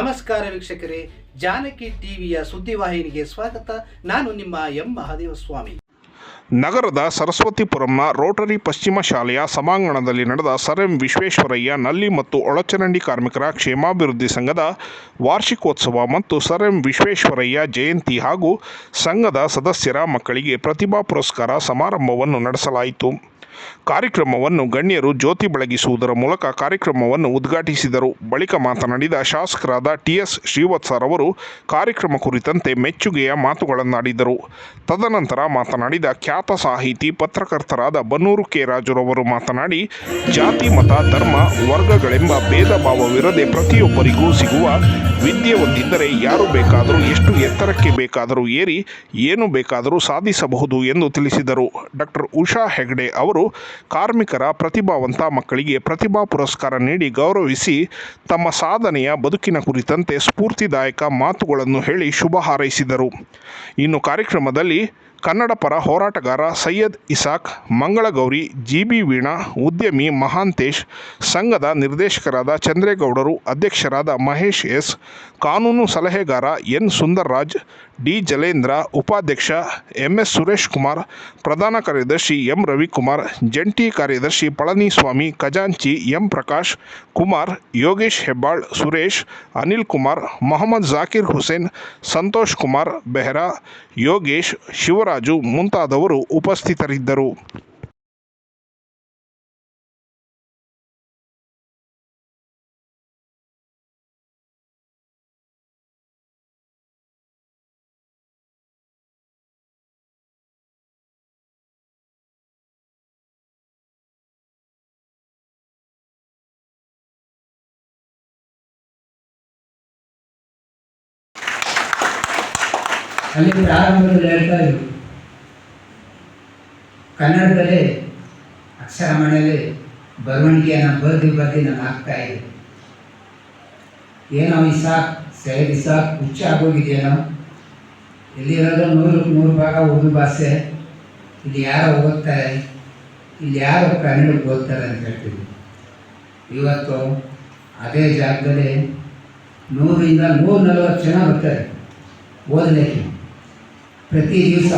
ನಮಸ್ಕಾರ ವೀಕ್ಷಕರೇ, ಜಾನಕಿ ಟಿವಿಯ ಸುದ್ದಿವಾಹಿನಿಗೆ ಸ್ವಾಗತ. ನಾನು ನಿಮ್ಮ ಎಂ. ಮಹಾದೇವ ಸ್ವಾಮಿ ನಗರದ ಸರಸ್ವತಿಪುರಂನ ರೋಟರಿ ಪಶ್ಚಿಮ ಶಾಲೆಯ ಸಭಾಂಗಣದಲ್ಲಿ ನಡೆದ ಸರ್ ಎಂ ವಿಶ್ವೇಶ್ವರಯ್ಯ ನಲ್ಲಿ ಮತ್ತು ಒಳಚರಂಡಿ ಕಾರ್ಮಿಕರ ಕ್ಷೇಮಾಭಿವೃದ್ಧಿ ಸಂಘದ ವಾರ್ಷಿಕೋತ್ಸವ ಮತ್ತು ಸರ್ ಎಂ ವಿಶ್ವೇಶ್ವರಯ್ಯ ಜಯಂತಿ ಹಾಗೂ ಸಂಘದ ಸದಸ್ಯರ ಮಕ್ಕಳಿಗೆ ಪ್ರತಿಭಾ ಪುರಸ್ಕಾರ ಸಮಾರಂಭವನ್ನು ನಡೆಸಲಾಯಿತು. ಕಾರ್ಯಕ್ರಮವನ್ನು ಗಣ್ಯರು ಜ್ಯೋತಿ ಬೆಳಗಿಸುವುದರ ಮೂಲಕ ಕಾರ್ಯಕ್ರಮವನ್ನು ಉದ್ಘಾಟಿಸಿದರು. ಬಳಿಕ ಮಾತನಾಡಿದ ಶಾಸಕರಾದ ಟಿಎಸ್ ಶ್ರೀವತ್ಸರವರು ಕಾರ್ಯಕ್ರಮ ಕುರಿತಂತೆ ಮೆಚ್ಚುಗೆಯ ಮಾತುಗಳನ್ನಾಡಿದರು. ತದನಂತರ ಮಾತನಾಡಿದ ಖ್ಯಾತ ಸಾಹಿತಿ, ಪತ್ರಕರ್ತರಾದ ಬನ್ನೂರು ಕೆ. ರಾಜುರವರು ಮಾತನಾಡಿ, ಜಾತಿ, ಮತ, ಧರ್ಮ, ವರ್ಗಗಳೆಂಬ ಭೇದ ಭಾವವಿರದೆ ಪ್ರತಿಯೊಬ್ಬರಿಗೂ ಸಿಗುವ ವಿದ್ಯೆ ಒಂದಿದ್ದರೆ ಯಾರು ಬೇಕಾದರೂ ಎಷ್ಟು ಎತ್ತರಕ್ಕೆ ಬೇಕಾದರೂ ಏರಿ, ಏನು ಬೇಕಾದರೂ ಸಾಧಿಸಬಹುದು ಎಂದು ತಿಳಿಸಿದರು. ಡಾಕ್ಟರ್ ಉಷಾ ಹೆಗ್ಡೆ ಅವರು ಕಾರ್ಮಿಕರ ಪ್ರತಿಭಾವಂತ ಮಕ್ಕಳಿಗೆ ಪ್ರತಿಭಾ ಪುರಸ್ಕಾರ ನೀಡಿ ಗೌರವಿಸಿ ತಮ್ಮ ಸಾಧನೆಯ ಬದುಕಿನ ಕುರಿತಂತೆ ಸ್ಫೂರ್ತಿದಾಯಕ ಮಾತುಗಳನ್ನು ಹೇಳಿ ಶುಭ ಹಾರೈಸಿದರು. ಇನ್ನು ಕಾರ್ಯಕ್ರಮದಲ್ಲಿ ಕನ್ನಡ ಪರ ಹೋರಾಟಗಾರ ಸೈಯದ್ ಇಸಾಕ್, ಮಂಗಳಗೌರಿ, ಜಿ ಬಿ ವೀಣಾ, ಉದ್ಯಮಿ ಮಹಾಂತೇಶ್, ಸಂಘದ ನಿರ್ದೇಶಕರಾದ ಚಂದ್ರೇಗೌಡರು ಅಧ್ಯಕ್ಷರಾದ ಮಹೇಶ್ ಎಸ್, ಕಾನೂನು ಸಲಹೆಗಾರ ಎನ್ ಸುಂದರ್ರಾಜ್ ಡಿ ಜಲೇಂದ್ರ ಉಪಾಧ್ಯಕ್ಷ ಎಂ ಎಸ್ ಸುರೇಶ್ ಕುಮಾರ್, ಪ್ರಧಾನ ಕಾರ್ಯದರ್ಶಿ ಎಂ ರವಿಕುಮಾರ್, ಜಂಟಿ ಕಾರ್ಯದರ್ಶಿ ಪಳನಿಸ್ವಾಮಿ, ಖಜಾಂಚಿ ಎಂ ಪ್ರಕಾಶ್, ಕುಮಾರ್, ಯೋಗೇಶ್ ಹೆಬ್ಬಾಳ್, ಸುರೇಶ್, ಅನಿಲ್ ಕುಮಾರ್, ಮೊಹಮ್ಮದ್ ಜಾಕಿರ್ ಹುಸೇನ್, ಸಂತೋಷ್ ಕುಮಾರ್, ಬೆಹ್ರಾ, ಯೋಗೇಶ್, ಶಿವರಾಜು ಮುಂತಾದವರು ಉಪಸ್ಥಿತರಿದ್ದರು. ಅಲ್ಲಿ ಪ್ರಾರಂಭದಲ್ಲಿ ಹೇಳ್ತಾ ಇದ್ರು. ಕನ್ನಡದಲ್ಲಿ ಅಕ್ಷರ ಮನೆಯಲ್ಲಿ ಬರವಣಿಗೆಯನ್ನು ಬರೆದು ಬರೆದು ನಾನು ಆಗ್ತಾ ಇದೆ ಏನೋ ಇಸಾಕ್ ಸೈಡ್ ಇಸಾಕ್, ಹುಚ್ಚ ಆಗೋಗಿದೆಯೇನೋ ಇಲ್ಲಿರೋದು ನೂರಕ್ಕೆ ನೂರು ಭಾಗ ಉರ್ದು ಭಾಷೆ. ಇಲ್ಲಿ ಯಾರೋ ಓದ್ತಾರೆ, ಇಲ್ಲಿ ಯಾರೋ ಕನ್ನಡಕ್ಕೆ ಓದ್ತಾರೆ ಅಂತ ಹೇಳ್ತೀವಿ ಇವತ್ತು ಅದೇ ಜಾಗದಲ್ಲಿ ನೂರಿಂದ ನೂರ ನಲವತ್ತು ಜನ ಬರ್ತಾರೆ ಓದಲಿಕ್ಕೆ. ಪ್ರತಿ ದಿವಸ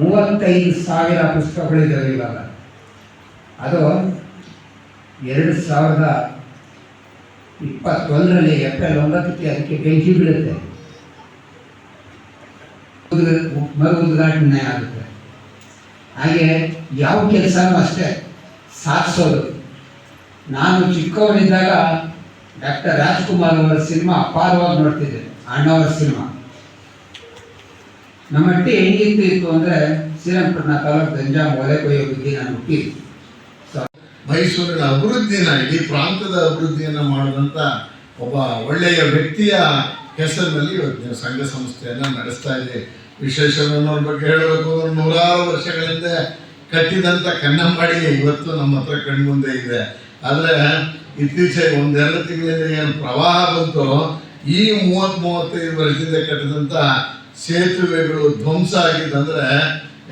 ಮೂವತ್ತೈದು ಸಾವಿರ ಪುಸ್ತಕಗಳಿದ್ದಾವೆ ಇವಾಗ. ಅದು ಎರಡು ಸಾವಿರದ ಇಪ್ಪತ್ತೊಂದರಲ್ಲಿ ಏಪ್ರಿಲ್ ಒಂಬತ್ತಕ್ಕೆ ಅದಕ್ಕೆ ಬೆಂಕಿ ಬೀಳುತ್ತೆ. ಮರು ಉದ್ಘಾಟನೆ ಆಗುತ್ತೆ. ಹಾಗೆ ಯಾವ ಕೆಲಸನೂ ಅಷ್ಟೇ ಸಾಧಿಸೋದು. ನಾನು ಚಿಕ್ಕವನಿದ್ದಾಗ ಡಾಕ್ಟರ್ ರಾಜ್ಕುಮಾರ್ ಅವರ ಸಿನಿಮಾ ಅಪಾರವಾಗಿ ನೋಡ್ತಿದ್ದೆ, ಅಣ್ಣವರ ಸಿನಿಮಾ. ನಮ್ಮ ಅಟ್ಟಿ ಹೆಂಗಿತ್ತು ಇತ್ತು ಅಂದರೆ ಶ್ರೀರಂಗಪಟ್ಟಣ ತಾಲೂಕು ಗಂಜಾಂ ಒಲೆ ಕೊಯ್ಯೋ ಬುದ್ಧಿ ನಾನು ಹುಟ್ಟಿದ್ದು. ಮೈಸೂರಿನ ಅಭಿವೃದ್ಧಿನ, ಇಡೀ ಪ್ರಾಂತದ ಅಭಿವೃದ್ಧಿಯನ್ನ ಮಾಡಿದಂಥ ಒಬ್ಬ ಒಳ್ಳೆಯ ವ್ಯಕ್ತಿಯ ಹೆಸರಿನಲ್ಲಿ ಇವತ್ತು ಸಂಘ ಸಂಸ್ಥೆಯನ್ನ ನಡೆಸ್ತಾ ಇದೆ. ವಿಶೇಷ ಬಗ್ಗೆ ಹೇಳಬೇಕು. ನೂರಾರು ವರ್ಷಗಳಿಂದ ಕಟ್ಟಿದಂಥ ಕನ್ನಂಬಾಡಿ ಇವತ್ತು ನಮ್ಮ ಹತ್ರ ಕಣ್ಮುಂದೆ ಇದೆ. ಆದರೆ ಇತ್ತೀಚೆಗೆ ಒಂದೆರಡು ತಿಂಗಳಿಂದ ಏನು ಪ್ರವಾಹ ಬಂತು, ಈ ಮೂವತ್ತ್ ಮೂವತ್ತೈದು ವರ್ಷದಿಂದ ಕಟ್ಟಿದಂಥ ಸೇತುವೆಗಳು ಧ್ವಂಸ ಆಗಿದ್ದಂದ್ರೆ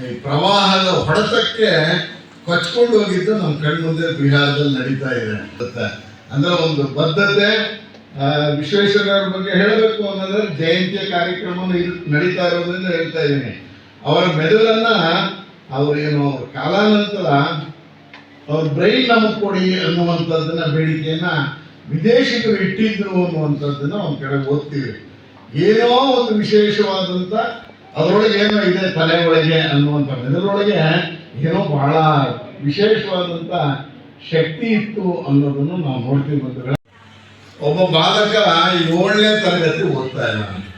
ಈ ಪ್ರವಾಹದ ಹೊಡೆತಕ್ಕೆ ಕೊಚ್ಕೊಂಡು ಹೋಗಿದ್ದು ನಮ್ಮ ಕಣ್ಮುಂದೆ ಬಿಹಾರದಲ್ಲಿ ನಡೀತಾ ಇದೆ? ಅಂದ್ರೆ ಒಂದು ಬದ್ಧತೆ ವಿಶ್ವೇಶ್ವರ ಬಗ್ಗೆ ಹೇಳಬೇಕು ಅಂತಂದ್ರೆ ಜಯಂತಿಯ ಕಾರ್ಯಕ್ರಮ ನಡೀತಾ ಇರೋದ್ರಿಂದ ಹೇಳ್ತಾ ಇದ್ದೀನಿ ಅವರ ಮೆದುಳನ್ನ ಅವ್ರೇನು ಅವ್ರ ಕಾಲಾನಂತರ ಅವ್ರ ಬ್ರೈನ್ ನಮಗೆ ಕೊಡಿ ಅನ್ನುವಂಥದ್ದನ್ನ ಬೇಡಿಕೆಯನ್ನ ವಿದೇಶಿಗರು ಇಟ್ಟಿದ್ರು ಅನ್ನುವಂಥದ್ದನ್ನ ಒಂದ್ ಕಡೆ ಓದ್ತೀವಿ ಏನೋ ಒಂದು ವಿಶೇಷವಾದಂತ ಅದರೊಳಗೆ ಏನೋ ಇದೆ ತಲೆ ಒಳಗೆ ಅನ್ನುವಂಥ ಇದರೊಳಗೆ ಏನೋ ಬಹಳ ವಿಶೇಷವಾದಂತ ಶಕ್ತಿ ಇತ್ತು ಅನ್ನೋದನ್ನು ನಾವು ನೋಡ್ತೀವಿ ಬಂಧುಗಳೇ. ಒಬ್ಬ ಬಾಲಕ ಏಳನೇ ತರಗತಿ ಓದ್ತಾ ಇದ್ದಾನೆ.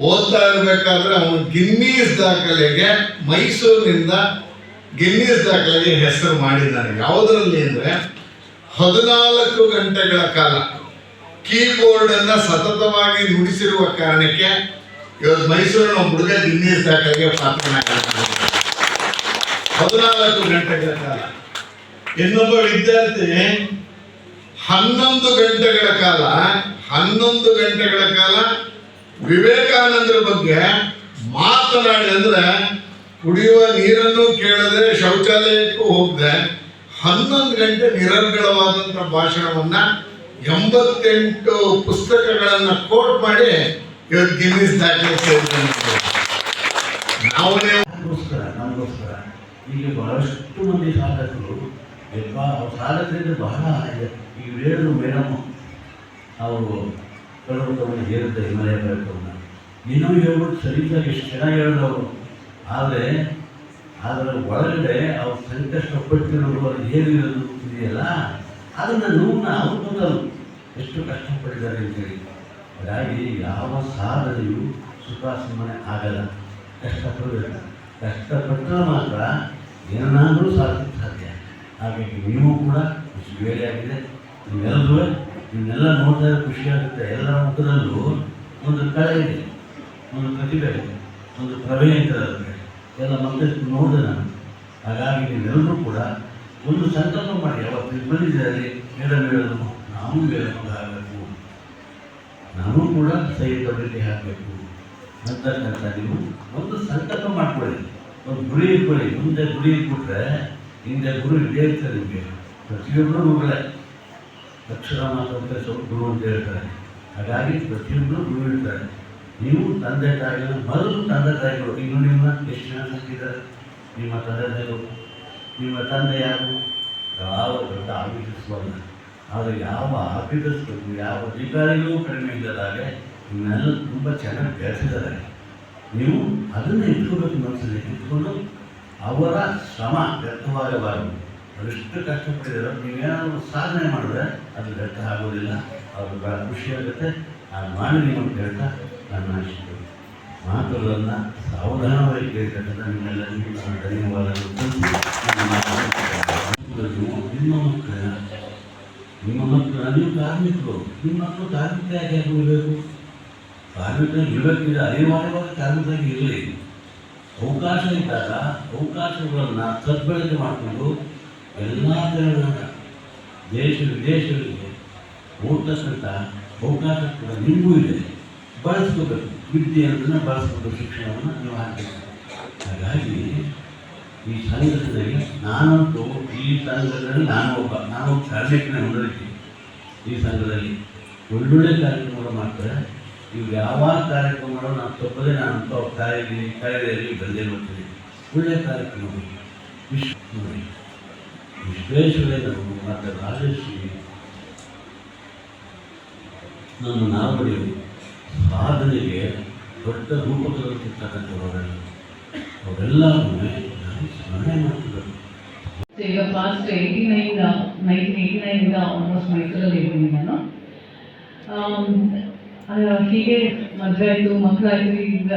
ಓದ್ತಾ ಇರಬೇಕಾದ್ರೆ ಅವನು ಗಿನ್ನೀಸ್ ದಾಖಲೆಗೆ ಮೈಸೂರಿನಿಂದ ಗಿನ್ನೀಸ್ ದಾಖಲೆಗೆ ಹೆಸರು ಮಾಡಿದ್ದಾನೆ ಯಾವುದರಲ್ಲಿ ಅಂದ್ರೆ ಹದಿನಾಲ್ಕು ಗಂಟೆಗಳ ಕಾಲ. ಕೀಬೋರ್ಡ್ ಅನ್ನ ಸತತವಾಗಿ ನುಡಿಸಿರುವ ಕಾರಣಕ್ಕೆ ಇವತ್ತು ಮೈಸೂರಿನ ಹುಡುಗ ಗಿನ್ನೀಸ್ ದಾಖಲೆಗೆ ಪಾತ್ರನಾಗಿದ್ದಾನೆ ಹದಿನಾಲ್ಕು ಗಂಟೆಗಳ ಕಾಲ. ಇನ್ನೊಬ್ಬ ವಿದ್ಯಾರ್ಥಿ, ಹನ್ನೊಂದು ಗಂಟೆಗಳ ಕಾಲ, ಹನ್ನೊಂದು ಗಂಟೆಗಳ ಕಾಲ ವಿವೇಕಾನಂದರ ಬಗ್ಗೆ ಮಾತನಾಡಿ ಅಂದ್ರೆ ಕುಡಿಯುವ ನೀರನ್ನು ಕೇಳದೆ ಶೌಚಾಲಯಕ್ಕೂ ಹೋಗದೆ ಹನ್ನೊಂದು ಗಂಟೆ ನಿರರ್ಗಳವಾದಂಥ ಭಾಷಣವನ್ನ ಎಂಬತ್ತೆಂಟು ಪುಸ್ತಕಗಳನ್ನು ಕೋಟ್ ಮಾಡಿ ಇವತ್ತು ಗಿನ್ನಿಸ್ ದಾಖಲೆ ನಾವೇ ನಮಗೋಸ್ಕರ ನಮಗೋಸ್ಕರ. ಇಲ್ಲಿ ಬಹಳಷ್ಟು ಮಂದಿ ಸಾಧಕರು ಸಾಧಕರಿಂದ ಬಹಳ ಇದೆ. ಈ ಹೇಳಿದ್ರು ಮೇಡಮ್, ಅವರು ಪರ್ವತವನ್ನು ಹೇರುತ್ತೆ ಹಿಮಾಲಯ ಪರ್ವತವನ್ನು ಇನ್ನೂ ಹೇಳ್ಬಿಟ್ಟು ಸರಿಯಾಗಿ ಎಷ್ಟು ಚೆನ್ನಾಗಿ ಹೇಳಿದವರು ಆದರೆ ಅದರ ಒಳಗಡೆ ಅವ್ರು ಸಂಕಷ್ಟ ಪಟ್ಟಿರೋದು ಅದು ಹೇಗಿರೋದು ಇದೆಯಲ್ಲ ಅದನ್ನು ನೋವನ್ನ ಅವ್ರು ಎಷ್ಟು ಕಷ್ಟಪಟ್ಟಿದ್ದಾರೆ ಅಂತೇಳಿ ಹಾಗಾಗಿ ಯಾವ ಸಾಧನೆಯೂ ಸುಖಾಸಮನೆ ಆಗಲ್ಲ. ಕಷ್ಟಪಡಬೇಕು ಕಷ್ಟಪಟ್ಟರೆ ಮಾತ್ರ ಏನಾದರೂ ಸಾಧ್ಯ ಸಾಧ್ಯ. ಹಾಗಾಗಿ ನೀವು ಕೂಡ ಖುಷಿ ಬೇರೆ ಆಗಿದೆ. ನೀವೆಲ್ಲರೂ ಇವನ್ನೆಲ್ಲ ನೋಡಿದಾಗ ಖುಷಿಯಾಗುತ್ತೆ ಎಲ್ಲ ಮಕ್ಕಳಲ್ಲೂ ಒಂದು ಕಲೆ ಇದೆ. ಒಂದು ಪ್ರತಿಭೆ ಇದೆ. ಒಂದು ಪ್ರಭೆ ಅಂತ ಎಲ್ಲ ಮಕ್ಕಳು ನೋಡಿದೆ ನಾನು. ಹಾಗಾಗಿ ನೀವೆಲ್ಲರೂ ಕೂಡ ಒಂದು ಸಂಕಲ್ಪ ಮಾಡಿ ಅವತ್ತು ಬಂದಿದ್ದಾರೆ ಮೇಡಮ್ ನಾವು ಆಗಬೇಕು. ನಾನು ಕೂಡ ಸಹಿತ ಭೇಟಿ ಹಾಕಬೇಕು ಅಂತಕ್ಕಂಥ ನೀವು ಒಂದು ಸಂಕಲ್ಪ ಮಾಡ್ಕೊಳ್ಳಿ. ಒಂದು ಗುರಿ ಇಟ್ಕೊಳ್ಳಿ. ಮುಂದೆ ಗುರಿ ಇಟ್ಬಿಟ್ರೆ ಹಿಂದೆ ಗುರು ಇದೇ ಇರ್ತದೆ ನಿಮಗೆ. ಪ್ರತಿಯೊಬ್ಬರು ಮಗಳೇ ಅಕ್ಷರ ಮಾತಾಡ್ತಾರೆ ಸ್ವಲ್ಪ ಗುರು ಅಂತ ಹೇಳ್ತಾರೆ. ಹಾಗಾಗಿ ಪ್ರತಿಯೊಬ್ಬರು ಗುರು ಇರ್ತಾರೆ. ನೀವು ತಂದೆ ತಾಯಿಗಳು ಮೊದಲು ತಂದೆ ತಾಯಿಗಳು, ಇನ್ನು ನಿಮ್ಮ ಎಷ್ಟು ಜನ ಸಾಕಿದ್ದಾರೆ ನಿಮ್ಮ ತಂದೆ ತಾಯಿಗಳು. ನಿಮ್ಮ ತಂದೆ ಯಾರು? ಯಾವ ದೊಡ್ಡ ಆಫೀಸರ್ಸ್ವಲ್ಲ ಆದರೆ ಯಾವ ಆಫೀಸರ್ಸ್ಗಳು ಯಾವ ಅಧಿಕಾರಿಗಳು ಕಡಿಮೆ ಇಲ್ಲದಾಗೆ ನಿಮ್ಮೆಲ್ಲ ತುಂಬ ಚೆನ್ನಾಗಿ ಬೆಳೆಸಿದ್ದಾರೆ. ನೀವು ಅದನ್ನು ಇಟ್ಕೋಬೇಕು ಮನಸ್ಸಲ್ಲಿ ಇಟ್ಕೊಂಡು ಅವರ ಶ್ರಮ ವ್ಯರ್ಥವಾಗಬಾರದು. ಅವರೆಷ್ಟು ಕಷ್ಟಪಟ್ಟಿದ್ದಾರೆ ನೀವೇನಾದರೂ ಸಾಧನೆ ಮಾಡಿದ್ರೆ ಅದು ವ್ಯರ್ಥ ಆಗೋದಿಲ್ಲ. ಅವ್ರಿಗೆ ಭಾಳ ಖುಷಿಯಾಗುತ್ತೆ ಆ ಮಾಡಿ ಅಂತ ಹೇಳ್ತಾ ನನ್ನ ಇಷ್ಟು ಮಾತುಗಳನ್ನು ಸಾವಧಾನವಾಗಿ ಕೇಳ್ತಕ್ಕಂಥ ನಿಮ್ಮೆಲ್ಲರಿಗೂ ನಾನು ಧನ್ಯವಾದಗಳು. ನನ್ನ ನಿಮ್ಮ ಮಕ್ಕಳ, ನಿಮ್ಮ ಮಕ್ಕಳು ನೀವು ಕಾರ್ಮಿಕರು, ನಿಮ್ಮ ಮಕ್ಕಳು ಕಾರ್ಮಿಕರಾಗಿ ಆಗಬೇಕು ಕಾರ್ಮಿಕರಾಗಿ ಇರಬೇಕಿದೆ ಅನಿವಾರ್ಯವಾಗಿ ಕಾರ್ಮಿಕರಾಗಿ ಇರಲಿ. ಅವಕಾಶ ಇದ್ದಾಗ ಅವಕಾಶಗಳನ್ನು ಸದ್ಬಳಕೆ ಮಾಡಿಕೊಂಡು ಎಲ್ಲ ಜನರನ್ನ ದೇಶ ವಿದೇಶಗಳಿಗೆ ಹೋಗ್ತಕ್ಕಂಥ ಅವಕಾಶ ಕೂಡ ನಿಮಗೂ ಇದೆ. ಬಳಸ್ಕೋಬೇಕು. ವಿದ್ಯೆ ಬಳಸ್ಬೋದು ಶಿಕ್ಷಣವನ್ನು ನೀವು ಹಾಕಬೇಕು ಹಾಗಾಗಿ ಈ ಸಂಘದಲ್ಲಿ ನಾನಂತೂ ಈ ಸಂಘದಲ್ಲಿ ನಾನು ಒಬ್ಬ, ನಾನು ಕಾರ್ಯಕ್ರಮ ಹೊಂದಿರ್ತೀನಿ ಈ ಸಂಘದಲ್ಲಿ ಒಳ್ಳೊಳ್ಳೆ ಕಾರ್ಯಕ್ರಮಗಳು ಮಾಡ್ತಾರೆ. ಇವು ಯಾವ ಕಾರ್ಯಕ್ರಮಗಳು ನಾನು ತಪ್ಪದೇ ನಾನು ಅಂತ ಕಾರ್ಯ ಕಾರ್ಯದಲ್ಲಿ ಬಂದೇ ಬರ್ತೀನಿ ಒಳ್ಳೆ ಕಾರ್ಯಕ್ರಮಗಳು. ವಿಶ್ವ ನೋಡಿ ಮತ್ತು ರಾಜಶ್ರೀ ನಮ್ಮ ನಾಲ್ವಡಿಯರು ಸಾಧನೆಗೆ ದೊಡ್ಡ ರೂಪಕವಾಗಿರ್ತಕ್ಕಂಥವರೆಲ್ಲ ಅವರೆಲ್ಲರೂ ಸ್ಮರಣೆ ಮಾಡ್ತಿದ್ದರು ಈಗ past eighty nine nineteen eighty ನೈನಿಂದ almost ಮೈಸೂರಲ್ಲಿ ಇದ್ದೀನಿ ನಾನು. ಆ, ಹೀಗೆ ಮದುವೆ ಆಯಿತು ಮಕ್ಕಳಾಯಿತು ಈಗ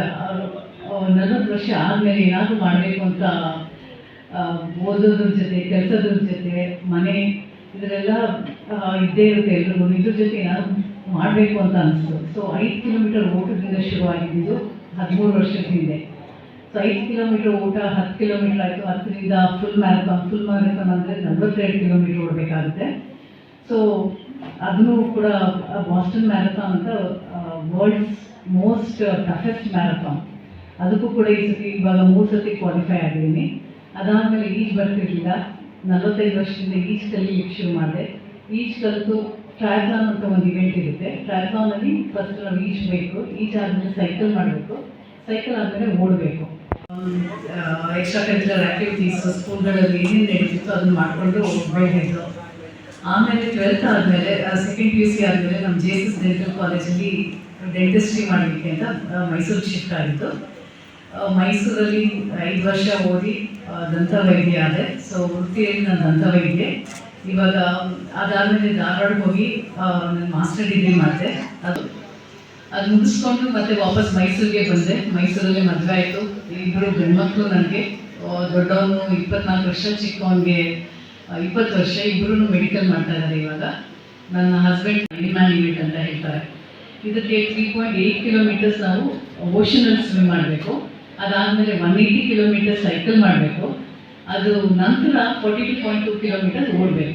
ನಲವತ್ತು ವರ್ಷ ಆದಮೇಲೆ ಏನಾದರೂ ಮಾಡಬೇಕು ಅಂತ ಓದೋದ್ರ ಜೊತೆ ಕೆಲಸದ್ರ ಜೊತೆ ಮನೆ ಇದರೆಲ್ಲ ಇದ್ದೇ ಇರುತ್ತೆ ಎಲ್ರಿಗೂ. ಇದ್ರ ಜೊತೆ ಏನಾದ್ರು ಮಾಡಬೇಕು ಅಂತ ಅನಿಸ್ತು. ಸೊ ಐದು ಕಿಲೋಮೀಟರ್ ಓಟದಿಂದ ಶುರುವಾಗಿದ್ದು ಹದಿಮೂರು ವರ್ಷದ ಹಿಂದೆ. ಸೊ ಐದು ಕಿಲೋಮೀಟರ್ ಓಟ, ಹತ್ತು ಕಿಲೋಮೀಟರ್ ಆಯಿತು. ಹತ್ತರಿಂದ ಫುಲ್ ಮ್ಯಾರಥಾನ್ ಫುಲ್ ಮ್ಯಾರಥಾನ್ ಅಂದರೆ ನಲವತ್ತೆರಡು ಕಿಲೋಮೀಟರ್ ಓಡಬೇಕಾಗುತ್ತೆ. ಸೊ ಅದನ್ನು ಕೂಡ ಬಾಸ್ಟನ್ ಮ್ಯಾರಥಾನ್ ಅಂತ ವರ್ಲ್ಡ್ಸ್ ಮೋಸ್ಟ್ ಟಫೆಸ್ಟ್ ಮ್ಯಾರಥಾನ್ ಅದಕ್ಕೂ ಕೂಡ ಈ ಸತಿ, ಇವಾಗ ಮೂರು ಸತಿ ಕ್ವಾಲಿಫೈ ಆಗಿದ್ದೀನಿ. ಅದಾದಮೇಲೆ ಈಜ್ ಬರ್ತಿರಲಿಲ್ಲ. ನಲವತ್ತೈದು ವರ್ಷದಿಂದ ಈಜ್ ಕಲಿಯಲಿಕ್ಕೆ ಶುರು ಮಾಡಿದೆ. ಈಜ್ ಕಲಿತು ಟ್ರಯಾಥಾನ್ ಅಂತ ಒಂದು ಇವೆಂಟ್ ಇರುತ್ತೆ. ಟ್ರಯಾಥಾನಲ್ಲಿ ಫಸ್ಟ್ ನಾವು ಈಜಬೇಕು ಈಜ್ ಆದಮೇಲೆ ಸೈಕಲ್ ಮಾಡಬೇಕು. ಸೈಕಲ್ ಆದಮೇಲೆ ಓಡಬೇಕು. ಎಕ್ಸ್ಟ್ರಾ ಕರಿಕ್ಯುಲರ್ ಆ್ಯಕ್ಟಿವಿಟೀಸ್ ಸ್ಕೂಲ್ಗಳಲ್ಲಿ ಏನೇನು ನಡೀತಿತ್ತು ಅದನ್ನ ಮಾಡಿಕೊಂಡು ಬೆಳೆದಿದ್ದು ಆಮೇಲೆ ಟ್ವೆಲ್ತ್ ಆದಮೇಲೆ ಸೆಕೆಂಡ್ ಪಿ ಯು ಸಿ ಆದಮೇಲೆ ನಮ್ಮ ಜೆ ಎಸ್ ಎಸ್ ಡೆಂಟಲ್ ಕಾಲೇಜಲ್ಲಿ ಡೆಂಟಿಸ್ಟ್ರಿ ಮಾಡಲಿಕ್ಕೆ ಅಂತ ಮೈಸೂರು ಶಿಫ್ಟ್ ಆಗಿತ್ತು. ಮೈಸೂರಲ್ಲಿ ಐದು ವರ್ಷ ಓದಿ ದಂತ ದಂತವೈದ್ಯ ಆದೆ. ಸೊ ವೃತ್ತಿಯಲ್ಲಿ ನಾನು ದಂತವೈದ್ಯೆ. ಇವಾಗ ಅದಾದಮೇಲೆ ಧಾರವಾಡಕ್ಕೆ ಹೋಗಿ ನನ್ನ ಮಾಸ್ಟರ್ ಡಿಗ್ರಿ ಮಾಡಿದೆ. ಅದು ಅದು ಮುಗಿಸ್ಕೊಂಡು ಮತ್ತೆ ವಾಪಸ್ ಮೈಸೂರಿಗೆ ಬಂದೆ. ಮೈಸೂರಲ್ಲಿ ಮದುವೆ ಆಯಿತು. ಇಬ್ಬರು ಗಂಡ್ಮಕ್ಳು ನನಗೆ. ದೊಡ್ಡವನು ಇಪ್ಪತ್ನಾಲ್ಕು ವರ್ಷ, ಚಿಕ್ಕವನಿಗೆ ಇಪ್ಪತ್ತು ವರ್ಷ. ಇಬ್ಬರೂ ಮೆಡಿಕಲ್ ಮಾಡ್ತಾ ಇದ್ದಾರೆ ಇವಾಗ. ನನ್ನ ಹಸ್ಬೆಂಡ್ ಡಿಮ್ಯಾಂಡ್ ಯೂನಿಟ್ ಅಂತ ಹೇಳ್ತಾರೆ. ಇದಕ್ಕೆ ತ್ರೀ ಪಾಯಿಂಟ್ ಏಯ್ಟ್ ಕಿಲೋಮೀಟರ್ಸ್ ನಾವು ಓಷನಲ್ಲಿ ಸ್ವಿಮ್ ಮಾಡಬೇಕು. ಅದಾದಮೇಲೆ ಒನ್ ಏಯ್ಟಿ ಕಿಲೋಮೀಟರ್ ಸೈಕಲ್ ಮಾಡಬೇಕು. ಅದು ನಂತರ forty two point two kilometre ಓಡಬೇಕು.